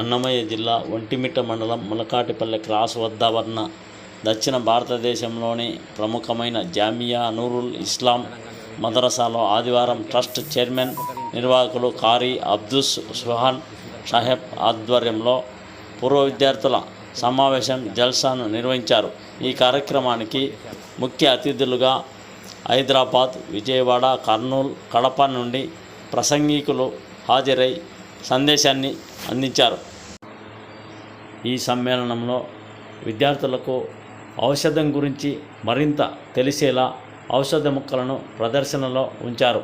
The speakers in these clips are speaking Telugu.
అన్నమయ్య జిల్లా ఒంటిమిట్ట మండలం ములకాటిపల్లె క్రాస్ వద్ద ఉన్న దక్షిణ భారతదేశంలోని ప్రముఖమైన జామియా నూరుల్ ఇస్లాం మదరసాలో ఆదివారం ట్రస్ట్ చైర్మన్ నిర్వాహకులు కారీ అబ్దుస్ సుహాన్ సాహెబ్ ఆధ్వర్యంలో పూర్వ విద్యార్థుల సమావేశం జల్సాను నిర్వహించారు. ఈ కార్యక్రమానికి ముఖ్య అతిథులుగా హైదరాబాద్ విజయవాడ కర్నూలు కడప నుండి ప్రసంగికులు హాజరై సందేశాన్ని అందించారు. ఈ సమ్మేళనంలో విద్యార్థులకు ఔషధం గురించి మరింత తెలిసేలా ఔషధ మొక్కలను ప్రదర్శనలో ఉంచారు.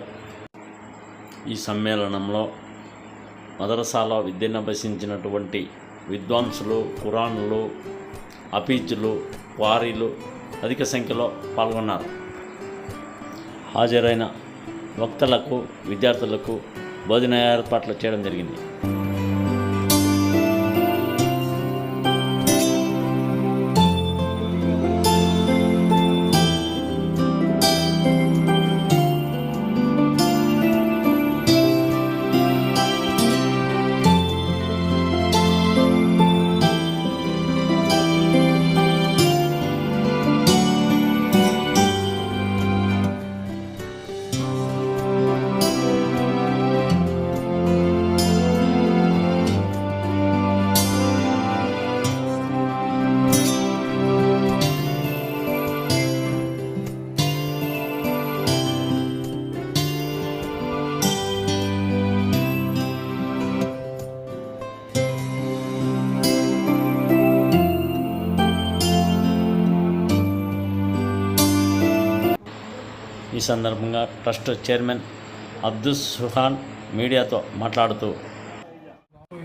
ఈ సమ్మేళనంలో మదరసాలో విద్యనభ్యసించినటువంటి విద్వాంసులు కురాన్లు అపీచులు వారీలు అధిక సంఖ్యలో పాల్గొన్నారు. హాజరైన వక్తలకు విద్యార్థులకు భోజన ఏర్పాట్లు చేయడం జరిగింది. సందర్భంగా ట్రస్ట్ చైర్మన్ అబ్దుల్ సుహాన్ మీడియాతో మాట్లాడుతూ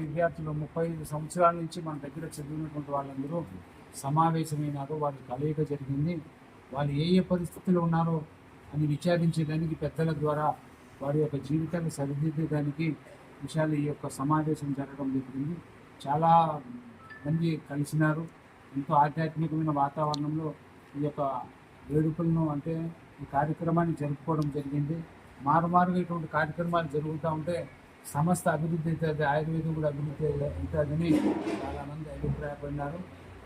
విద్యార్థులు ముప్పై ఐదు సంవత్సరాల నుంచి మన దగ్గర చదివినటువంటి వాళ్ళందరూ సమావేశమైనారు వారి కలయిక జరిగింది. వాళ్ళు ఏ ఏ పరిస్థితులు ఉన్నారో అని విచారించడానికి పెద్దల ద్వారా వారి యొక్క జీవితాన్ని సరిదిద్దడానికి విషయాలు ఈ యొక్క సమావేశం జరగడం జరిగింది. చాలా మంది కలిసినారు. ఎంతో ఆధ్యాత్మికమైన వాతావరణంలో ఈ యొక్క వేడుకలను అంటే ఈ కార్యక్రమాన్ని జరుపుకోవడం జరిగింది. మారుమారుగా ఇటువంటి కార్యక్రమాలు జరుగుతూ ఉంటే సమస్త అభివృద్ధి అవుతుంది. ఆయుర్వేదం కూడా అభివృద్ధి అవుతుందని చాలామంది అభిప్రాయపడినారు.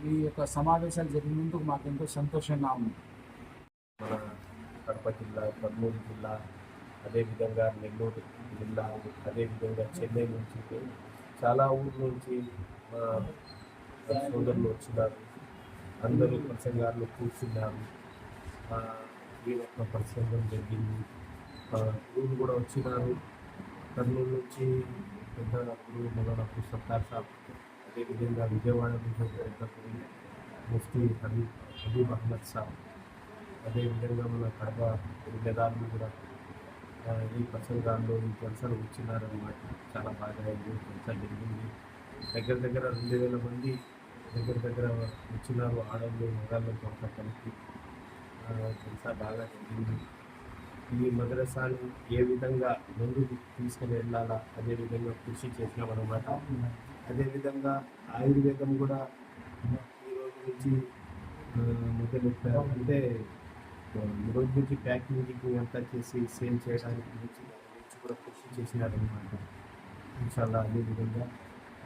ఈ యొక్క సమావేశాలు జరిగినందుకు మాకు ఎంతో సంతోషంగా ఉంది. మన కడప జిల్లా కర్నూలు జిల్లా అదేవిధంగా నెల్లూరు జిల్లా అదేవిధంగా చెన్నై నుంచి చాలా ఊర్ల నుంచి మా సోదరులు వచ్చినారు. అందరూ ప్రసంగాలు కూర్చున్నారు. ఆ, ఈ జరిగింది గురువులు కూడా వచ్చినారు కర్నూలు నుంచి పెద్ద గురువు మొదలపు సత్తార్ సాబ్ అదేవిధంగా విజయవాడ నుంచి ఒక పెద్ద గురువు ముఫ్తీ హబీబ్ హబీబ్ అహ్మద్ సాబ్ అదేవిధంగా మన కడప విలేదారులు కూడా ఈ ప్రసంగాల్లో ఈ జలసలు వచ్చినారన్నమాట. చాలా బాగా అయింది జలసా జరిగింది. దగ్గర దగ్గర రెండు వేల మంది దగ్గర దగ్గర వచ్చినారు. ఆడవాళ్ళు మగాళ్ళు కొంత కలిపి తెలుసా? బాగా జరిగింది ఈ మదరసాను ఏ విధంగా ముందుకు తీసుకుని వెళ్ళాలా? అదేవిధంగా కృషి చేసినామన్నమాట. అదేవిధంగా ఆయుర్వేదం కూడా ఈ రోజు నుంచి మొదలెట్టారు. అంటే ఈరోజు రోజు నుంచి ప్యాకింగ్ అంతా చేసి సేల్ చేయడానికి గురించి గురించి కూడా కృషి చేసినారనమాట చాలా అదేవిధంగా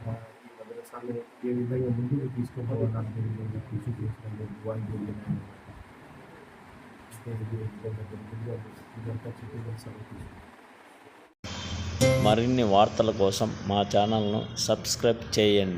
ఈ మదరసాను ఏ విధంగా ముందుకు తీసుకుపోవాలని అదే విధంగా కృషి చేసినందుకు దువాయి జరిగినాయి ఇది విధంగా జరిగింది ఇదంతా చిన్న సమకూర్చి మరిన్ని వార్తల కోసం మా ఛానల్ను సబ్స్క్రైబ్ చేయండి.